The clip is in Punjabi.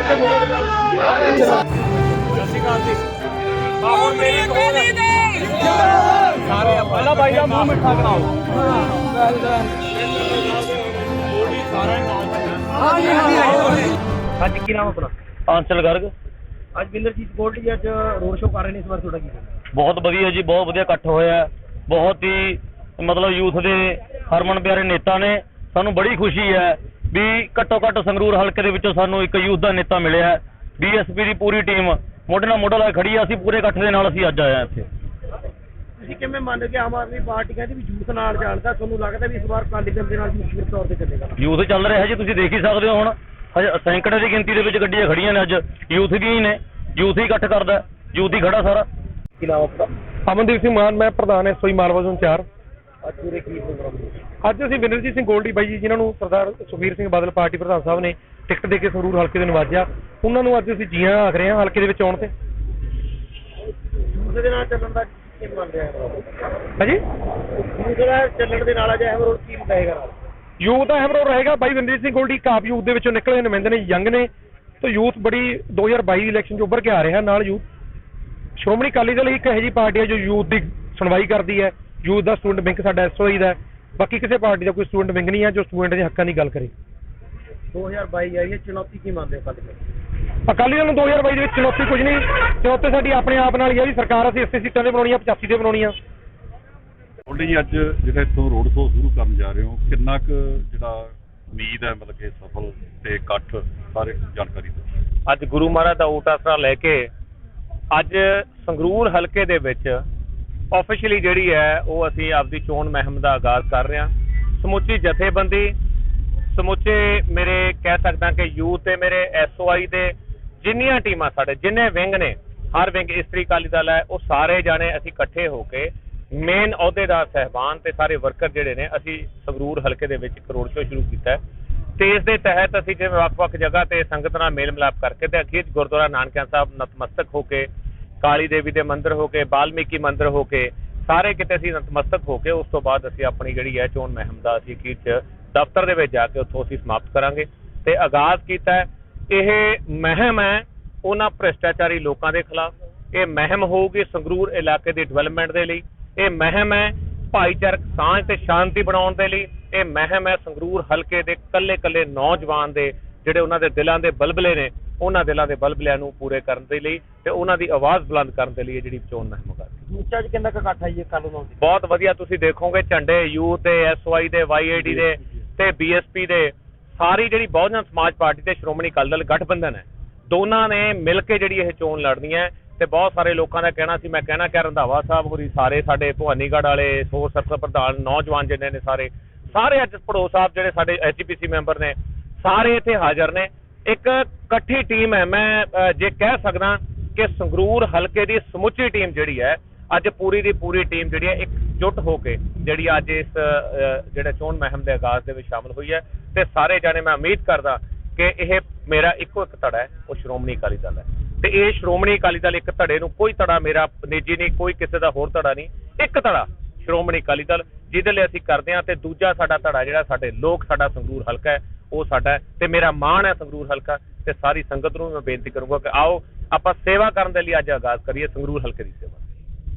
ਬਰਾਵ ਛੱਡ ਕੇ ਹੁਣ ਮੇਰੀ ਕੋਲ ਸਾਰੇ ਪਹਿਲਾਂ ਬਾਈ ਦਾ ਮੂੰਹ ਮਿੱਠਾ ਕਰਾਓ ਅੱਜ ਕੀ ਨਾਮ ਆਪਣਾ ਆਂਚਲ ਗਰਗ ਅੱਜ ਬਿੰਦਰਜੀਤ ਗੋਲਡ ਜੀ ਅੱਜ ਰੋਡ ਸ਼ੋਅ ਕਰ ਰਹੇ ਨੇ ਇਸ ਵਾਰ ਤੁਹਾਡਾ ਕੀ? ਬਹੁਤ ਵਧੀਆ ਜੀ ਬਹੁਤ ਵਧੀਆ ਇਕੱਠ ਹੋਇਆ। ਬਹੁਤ ਹੀ ਮਤਲਬ ਯੂਥ ਦੇ ਹਰਮਨ ਪਿਆਰੇ ਨੇਤਾ ਨੇ ਸਾਨੂੰ ਬੜੀ ਖੁਸ਼ੀ ਹੈ ਵੀ ਘੱਟੋ ਘੱਟ ਸੰਗਰੂਰ ਹਲਕੇ ਦੇ ਵਿੱਚੋਂ ਸਾਨੂੰ ਇੱਕ ਯੂਥ ਦਾ ਨੇਤਾ ਮਿਲਿਆ ਹੈ। ਬੀਐਸਪੀ ਦੀ ਪੂਰੀ ਟੀਮ ਮੋਢੇ ਨਾਲ ਮੋਢਾ ਲਾ ਕੇ ਖੜੀ ਹੈ ਅਸੀਂ ਪੂਰੇ ਇਕੱਠ ਦੇ ਨਾਲ ਅਸੀਂ ਅੱਜ ਆਏ ਹਾਂ ਇੱਥੇ। ਤੁਸੀਂ ਕਿਵੇਂ ਮੰਨਦੇ ਕਿ ਆਮ ਆਦਮੀ ਪਾਰਟੀ ਕਹਿੰਦੀ ਵੀ ਜੂਥ ਨਾਲ ਜਾਣਦਾ? ਤੁਹਾਨੂੰ ਲੱਗਦਾ ਵੀ ਇਸ ਵਾਰ ਅਕਾਲੀ ਦਲ ਦੇ ਨਾਲ ਜੂਥ ਤੌਰ ਤੇ ਚੱਲੇਗਾ? ਯੂਥ ਚੱਲ ਰਿਹਾ ਜੀ ਤੁਸੀਂ ਦੇਖ ਹੀ ਸਕਦੇ ਹੋ ਹੁਣ। ਸੈਂਕੜੇ ਦੀ ਗਿਣਤੀ ਦੇ ਵਿੱਚ ਗੱਡੀਆਂ ਖੜੀਆਂ ਨੇ ਅੱਜ। ਯੂਥ ਦੀਆਂ ਹੀ ਨੇ ਯੂਥ ਹੀ ਇਕੱਠ ਕਰਦਾ ਯੂਥ ਹੀ ਖੜਾ ਸਾਰਾ। ਕੀ ਨਾਮ ਆਪਣਾ ਅਮਨਦੀਪ ਸਿੰਘ ਮਾਨ ਮੈਂ ਪ੍ਰਧਾਨ ਐ ਸੋਈ ਮਾਲਵਾ ਜ਼ੋਨ 4 ਅੱਜ ਪੂਰੇ ਕੀ ਪ੍ਰੋਗਰਾਮ ਅੱਜ ਅਸੀਂ ਵਿਨਰਜੀਤ ਸਿੰਘ ਗੋਲਡੀ ਬਾਈ ਜੀ ਜਿਨ੍ਹਾਂ ਨੂੰ ਸਰਦਾਰ ਸੁਖਬੀਰ ਸਿੰਘ ਬਾਦਲ ਪਾਰਟੀ ਪ੍ਰਧਾਨ ਸਾਹਿਬ ਨੇ ਟਿਕਟ ਦੇ ਕੇ ਸੰਗਰੂਰ ਹਲਕੇ ਦੇ ਨਵਾਜਿਆ ਉਹਨਾਂ ਨੂੰ ਅੱਜ ਅਸੀਂ ਜੀਆਂ ਆਖ ਰਹੇ ਹਾਂ ਹਲਕੇ ਦੇ ਵਿੱਚ ਆਉਣ ਤੇ। ਜੂਥ ਦੇ ਨਾਲ ਚੱਲਣ ਦਾ ਕੀ ਮੰਨ ਰਿਹਾ ਹੈ? ਹਾਂਜੀ? ਜੂਥ ਨਾਲ ਚੱਲਣ ਦੇ ਨਾਲ ਅਜੇ ਅਹਿਮ ਕੀ ਰਹੇਗਾ ਨਾਲ ਯੂਥ ਦਾ ਅਹਿਮ ਰੋਲ ਰਹੇਗਾ। ਬਾਈ ਵਿਨਰਜੀਤ ਸਿੰਘ ਗੋਲਡੀ ਕਾਪ ਯੂਥ ਦੇ ਵਿੱਚੋਂ ਨਿਕਲੇ ਨੁਮਾਇੰਦੇ ਨੇ ਯੰਗ ਨੇ। ਤੇ ਯੂਥ ਬੜੀ 2022 ਦੀ ਇਲੈਕਸ਼ਨ 'ਚ ਉੱਭਰ ਕੇ ਆ ਰਿਹਾ ਨਾਲ ਯੂਥ। ਸ਼੍ਰੋਮਣੀ ਅਕਾਲੀ ਦਲ ਇੱਕ ਇਹੋ ਜਿਹੀ ਪਾਰਟੀ ਹੈ ਜੋ ਯੂਥ ਦੀ ਸੁਣਵਾਈ ਕਰਦੀ ਹੈ। ਯੂਥ ਦਾ ਸਟੂਡੈਂਟ ਵਿੰਗ ਸਾਡਾ ਐਸਓਈ ਦਾ ਹੈ। ਬਾਕੀ ਕਿਸੇ ਪਾਰਟੀ ਦਾ ਕੋਈ ਸਟੂਡੈਂਟ ਵਿੰਗ ਨਹੀਂ ਹੈ ਜੋ ਸਟੂਡੈਂਟ ਦੇ ਹੱਕਾਂ ਦੀ ਗੱਲ ਕਰੇ। 2022 ਆਈ ਹੈ ਚੁਣੌਤੀ ਕੀ ਮੰਨਦੇ ਹੋ ਅਕਾਲੀ ਦਲ? ਅਕਾਲੀ ਦਲ ਨੂੰ 2022 ਦੇ ਵਿੱਚ ਚੁਣੌਤੀ ਕੁਝ ਨਹੀਂ। ਚੁਣੌਤੀ ਸਾਡੀ ਆਪਣੇ ਆਪ ਨਾਲ ਹੀ ਹੈ ਵੀ ਸਰਕਾਰ ਅਸੀਂ 80 ਸੀਟਾਂ ਤੇ ਬਣਾਉਣੀਆਂ 85 ਤੇ ਬਣਾਉਣੀਆਂ। ਤੁਹਾਡੇ ਜੀ ਅੱਜ ਜਿਹੜਾ ਇੱਥੋਂ ਰੋਡ ਸ਼ੋਅ ਸ਼ੁਰੂ ਕਰਨ ਜਾ ਰਹੇ ਹੋ ਕਿੰਨਾ ਕੁ ਜਿਹੜਾ ਉਮੀਦ ਹੈ ਮਤਲਬ ਕਿ ਸਫਲ ਤੇ ਇਕੱਠ ਸਾਰੇ ਜਾਣਕਾਰੀ ਦਿਓ। ਅੱਜ ਗੁਰੂ ਮਹਾਰਾਜ ਦਾ ਊਟ ਆਸਰਾ ਲੈ ਕੇ ਅੱਜ ਸੰਗਰੂਰ ਹਲਕੇ ਦੇ ਵਿੱਚ ਆਫੀਸ਼ੀਅਲੀ ਜਿਹੜੀ ਹੈ, ਉਹ ਅਸੀਂ ਆਪਦੀ ਚੋਣ ਮਹਿੰਮ ਦਾ ਆਗਾਜ਼ ਕਰ ਰਹੇ ਹਾਂ। ਸਮੁੱਚੀ ਜਥੇਬੰਦੀ, ਸਮੁੱਚੇ ਮੇਰੇ ਕਹਿ ਸਕਦਾ ਕਿ ਯੂਥ ਤੇ ਮੇਰੇ ਐਸਓਆਈ ਦੇ ਜਿੰਨੀਆਂ ਟੀਮਾਂ ਸਾਡੇ, ਜਿੰਨੇ ਵਿੰਗ ਨੇ, ਹਰ ਵਿੰਗ ਇਸਤਰੀ ਅਕਾਲੀ ਦਲ ਹੈ, ਉਹ ਸਾਰੇ ਜਾਣੇ ਅਸੀਂ ਇਕੱਠੇ ਹੋ ਕੇ ਮੇਨ ਅਹੁਦੇਦਾਰ ਸਹਿਬਾਨ ਤੇ ਸਾਰੇ ਵਰਕਰ ਜਿਹੜੇ ਨੇ, ਅਸੀਂ ਸੰਗਰੂਰ ਹਲਕੇ ਦੇ ਵਿੱਚ ਇੱਕ ਰੋਡ ਸ਼ੋਅ ਸ਼ੁਰੂ ਕੀਤਾ ਹੈ। ਤੇ ਇਸ ਦੇ ਤਹਿਤ ਅਸੀਂ ਜਿਵੇਂ ਵੱਖ-ਵੱਖ ਜਗ੍ਹਾ ਤੇ ਸੰਗਤ ਨਾਲ ਮੇਲ ਮਿਲਾਪ ਕਰਕੇ ਤੇ ਅਖੀਰ ਗੁਰਦੁਆਰਾ ਨਾਨਕਿਆਂ ਸਾਹਿਬ ਨਤਮਸਤਕ ਹੋ ਕੇ ਕਾਲੀ ਦੇਵੀ ਦੇ ਮੰਦਿਰ ਹੋ ਕੇ, ਬਾਲਮੀਕੀ ਮੰਦਿਰ ਹੋ ਕੇ, ਸਾਰੇ ਕਿਤੇ ਅਸੀਂ ਨਤਮਸਤਕ ਹੋ ਕੇ, ਉਸ ਤੋਂ ਬਾਅਦ ਅਸੀਂ ਆਪਣੀ ਜਿਹੜੀ ਹੈ ਚੋਣ ਮਹਿਮ ਦਾ ਅਸੀਂ ਅਖੀਰ 'ਚ ਦਫ਼ਤਰ ਦੇ ਵਿੱਚ ਜਾ ਕੇ ਉੱਥੋਂ ਅਸੀਂ ਸਮਾਪਤ ਕਰਾਂਗੇ। ਤੇ ਆਗਾਜ਼ ਕੀਤਾ ਇਹ ਮਹਿਮ ਹੈ ਉਹਨਾਂ ਭ੍ਰਿਸ਼ਟਾਚਾਰੀ ਲੋਕਾਂ ਦੇ ਖਿਲਾਫ। ਇਹ ਮਹਿਮ ਹੋਊਗੀ ਸੰਗਰੂਰ ਇਲਾਕੇ ਦੀ ਡਿਵੈਲਪਮੈਂਟ ਦੇ ਲਈ। ਇਹ ਮਹਿਮ ਹੈ ਭਾਈਚਾਰਕ ਸਾਂਝ ਤੇ ਸ਼ਾਂਤੀ ਬਣਾਉਣ ਦੇ ਲਈ। ਇਹ ਮਹਿਮ ਹੈ ਸੰਗਰੂਰ ਹਲਕੇ ਦੇ ਕੱਲੇ-ਕੱਲੇ ਨੌਜਵਾਨ ਦੇ, ਜਿਹੜੇ ਉਹਨਾਂ ਦੇ ਦਿਲਾਂ ਦੇ ਬਲਬਲੇ ਨੇ ਉਹਨਾਂ ਦਿਲਾਂ ਦੇ ਬਲਬਲਿਆਂ ਨੂੰ ਪੂਰੇ ਕਰਨ ਦੇ ਲਈ ਤੇ ਉਹਨਾਂ ਦੀ ਆਵਾਜ਼ ਬੁਲੰਦ ਕਰਨ ਦੇ ਲਈ ਜਿਹੜੀ ਚੋਣ ਮਹਿੰਮ ਕਰ ਜੂਥ 'ਚ ਕਿੰਨਾ ਕੁ ਇਕੱਠ ਆਈਏ ਕੱਲ ਨੂੰ? ਬਹੁਤ ਵਧੀਆ ਤੁਸੀਂ ਦੇਖੋਗੇ ਝੰਡੇ ਯੂਥ ਦੇ ਐਸਵਾਈ ਦੇ ਵਾਈਆਈਡੀ ਦੇ ਤੇ ਬੀਐਸਪੀ ਦੇ। ਸਾਰੀ ਜਿਹੜੀ ਬਹੁਜਨ ਸਮਾਜ ਪਾਰਟੀ ਤੇ ਸ਼੍ਰੋਮਣੀ ਅਕਾਲੀ ਦਲ ਗਠਬੰਧਨ ਹੈ। ਦੋਨਾਂ ਨੇ ਮਿਲ ਕੇ ਜਿਹੜੀ ਇਹ ਚੋਣ ਲੜਨੀ ਹੈ ਤੇ ਬਹੁਤ ਸਾਰੇ ਲੋਕਾਂ ਦਾ ਕਹਿਣਾ ਸੀ ਮੈਂ ਕਹਿਣਾ ਕਿ ਰੰਧਾਵਾ ਸਾਹਿਬ ਹੋਰੀ ਸਾਰੇ ਸਾਡੇ ਭਵਾਨੀਗੜ੍ਹ ਵਾਲੇ ਸੋਰ ਸਰਕਲ ਪ੍ਰਧਾਨ ਨੌਜਵਾਨ ਜਿੰਨੇ ਨੇ ਸਾਰੇ ਸਾਰੇ ਅੱਜ ਪੜੋ ਸਾਹਿਬ ਜਿਹੜੇ ਸਾਡੇ ਐਚਪੀਸੀ ਮੈਂਬਰ ਨੇ ਸਾਰੇ ਇੱਥੇ ਹਾਜ਼ਰ ਨੇ। ਇੱਕ ਇਕੱਠੀ ਟੀਮ ਹੈ। ਮੈਂ ਜੇ ਕਹਿ ਸਕਦਾ ਕਿ ਸੰਗਰੂਰ ਹਲਕੇ ਦੀ ਸਮੁੱਚੀ ਟੀਮ ਜਿਹੜੀ ਹੈ, ਅੱਜ ਪੂਰੀ ਦੀ ਪੂਰੀ ਟੀਮ ਜਿਹੜੀ ਹੈ ਇੱਕ ਜੁੱਟ ਹੋ ਕੇ, ਜਿਹੜੀ ਅੱਜ ਇਸ ਜਿਹੜਾ ਚੋਣ ਮਹਿਮ ਦੇ ਆਗਾਜ਼ ਦੇ ਵਿੱਚ ਸ਼ਾਮਲ ਹੋਈ ਹੈ। ਤੇ ਸਾਰੇ ਜਾਣੇ ਮੈਂ ਉਮੀਦ ਕਰਦਾ ਕਿ ਇਹ ਮੇਰਾ ਇੱਕੋ ਇੱਕ ਧੜਾ ਹੈ, ਉਹ ਸ਼੍ਰੋਮਣੀ ਅਕਾਲੀ ਦਲ ਹੈ। ਤੇ ਇਹ ਸ਼੍ਰੋਮਣੀ ਅਕਾਲੀ ਦਲ ਇੱਕ ਧੜੇ ਨੂੰ ਕੋਈ ਧੜਾ ਮੇਰਾ ਨਿੱਜੀ ਨਹੀਂ, ਕੋਈ ਕਿਸੇ ਦਾ ਹੋਰ ਧੜਾ ਨਹੀਂ, ਇੱਕ ਧੜਾ ਸ਼੍ਰੋਮਣੀ ਅਕਾਲੀ ਦਲ, ਜਿਹਦੇ ਲਈ ਅਸੀਂ ਕਰਦੇ ਹਾਂ ਤੇ ਦੂਜਾ ਸਾਡਾ ਧੜਾ ਜਿਹੜਾ ਸਾਡੇ ਲੋਕ, ਸਾਡਾ ਸੰਗਰੂਰ ਹਲਕਾ ਹੈ ਉਹ ਸਾਡਾ ਤੇ ਮੇਰਾ ਮਾਣ ਹੈ ਸੰਗਰੂਰ ਹਲਕਾ ਤੇ ਸਾਰੀ ਸੰਗਤ ਨੂੰ ਮੈਂ ਬੇਨਤੀ ਕਰੂੰਗਾ ਕਿ ਆਓ ਆਪਾਂ ਸੇਵਾ ਕਰਨ ਦੇ ਲਈ ਅੱਜ ਆਗਾਜ਼ ਕਰੀਏ ਸੰਗਰੂਰ ਹਲਕੇ ਦੀ ਸੇਵਾ।